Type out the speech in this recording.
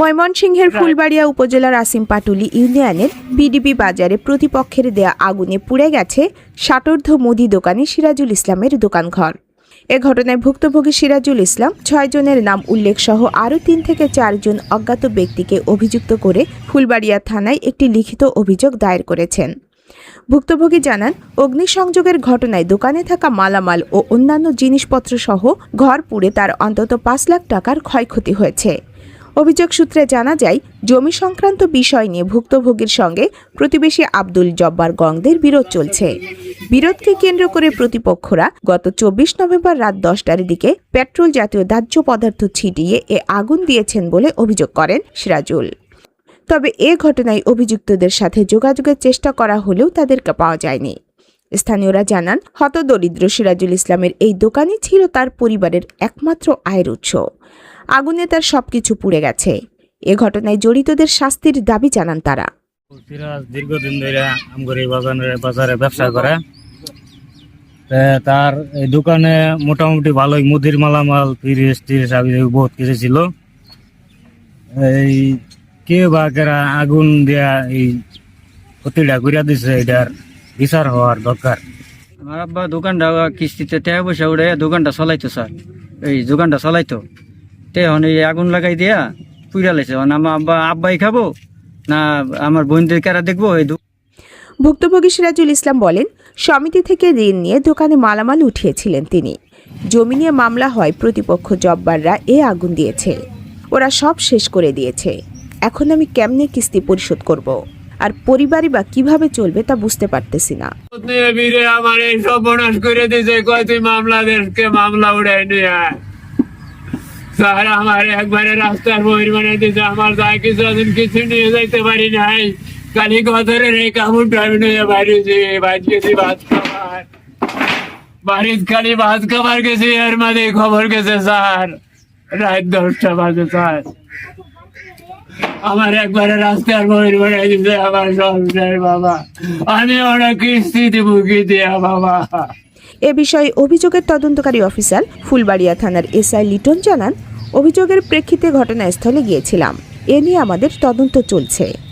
ময়মনসিংহের ফুলবাড়িয়া উপজেলার আসিম পাটুলি ইউনিয়নের বিডিপি বাজারে প্রতিপক্ষের দেয়া আগুনে পুড়ে গেছে ষাটোর্ধ মুদি দোকানি সিরাজুল ইসলামের দোকানঘর। এ ঘটনায় ভুক্তভোগী সিরাজুল ইসলাম ছয় জনের নাম উল্লেখ সহ আরও তিন থেকে চারজন অজ্ঞাত ব্যক্তিকে অভিযুক্ত করে ফুলবাড়িয়া থানায় একটি লিখিত অভিযোগ দায়ের করেছেন। ভুক্তভোগী জানান, অগ্নিসংযোগের ঘটনায় দোকানে থাকা মালামাল ও অন্যান্য জিনিসপত্র সহ ঘর পুড়ে তার অন্তত পাঁচ লাখ টাকার ক্ষয়ক্ষতি হয়েছে। অভিযোগ সূত্রে জানা যায়, জমি সংক্রান্ত বিষয় নিয়ে ভুক্তভোগীর সঙ্গে প্রতিবেশী আব্দুল জব্বার গংদের বিরোধ চলছে। বিরোধকে কেন্দ্র করে প্রতিপক্ষরা গত চব্বিশ নভেম্বর রাত দশটার দিকে পেট্রোল জাতীয় দাহ্য পদার্থ ছিটিয়ে এ আগুন দিয়েছেন বলে অভিযোগ করেন সিরাজুল। তবে এ ঘটনায় অভিযুক্তদের সাথে যোগাযোগের চেষ্টা করা হলেও তাদেরকে পাওয়া যায়নি। স্থানীয়রা জানান, হতদরিদ্র সিরাজুল ইসলামের এই দোকানই ছিল তার পরিবারের একমাত্র আয়ের উৎস। আগুনে তার সবকিছু পুড়ে গেছে। এ ঘটনায় জড়িতদের শাস্তির দাবি জানান তারা। দীর্ঘদিন ধরে বাজারে ব্যবসা করে। তার দোকানে মোটামুটি ভালোই মুদির মালামাল, ফ্রিজ টিরিজ বহুত কিছু ছিল। এই কে বা কেরা আগুন দিয়া এই ক্ষতিটা করিয়া দিছে এটার বিচার হওয়ার দরকার। আমার আব্বা দোকানটা কিস্তিতে টাকা পয়সা উড়ে দোকানটা চালাইতো স্যার। এই দোকানটা চালাইতো। তে হন এই আগুন লাগাই দিয়া পুইরা লাইছে। হন আমার আব্বা আব্বাই খাব না আমার বোনদের কারা দেখব? এই দো- ভুক্তভোগী সিরাজুল ইসলাম বলেন সমিতি থেকে ঋণ নিয়ে দোকানে মালামাল উঠিয়েছিলেন তিনি। জমি নিয়ে মামলা হয় প্রতিপক্ষ জব্বাররা এ আগুন দিয়েছে। ওরা সব শেষ করে দিয়েছে। এখন আমি কেমনে কিস্তি পরিশোধ করব? আর পরিবারই বা কীভাবে চলবে তা বুঝতে পারতেছি না। করে মামলা। আমার রাস্তার কিছু নিয়ে যাইতে কালি খবর গেছে, স্যার। রাত দশটা বাজে, স্যার। আমার একবারে রাস্তার বহির বেড়ে দিতে আমার সংসার, বাবা। আমি অনেক কিস্তিতে মুখি দেয়া, বাবা। এ বিষয়ে অভিযোগের তদন্তকারী অফিসার ফুলবাড়িয়া থানার এসআই লিটন জানান, অভিযোগের প্রেক্ষিতে ঘটনাস্থলে গিয়েছিলাম। এ নিয়ে আমাদের তদন্ত চলছে।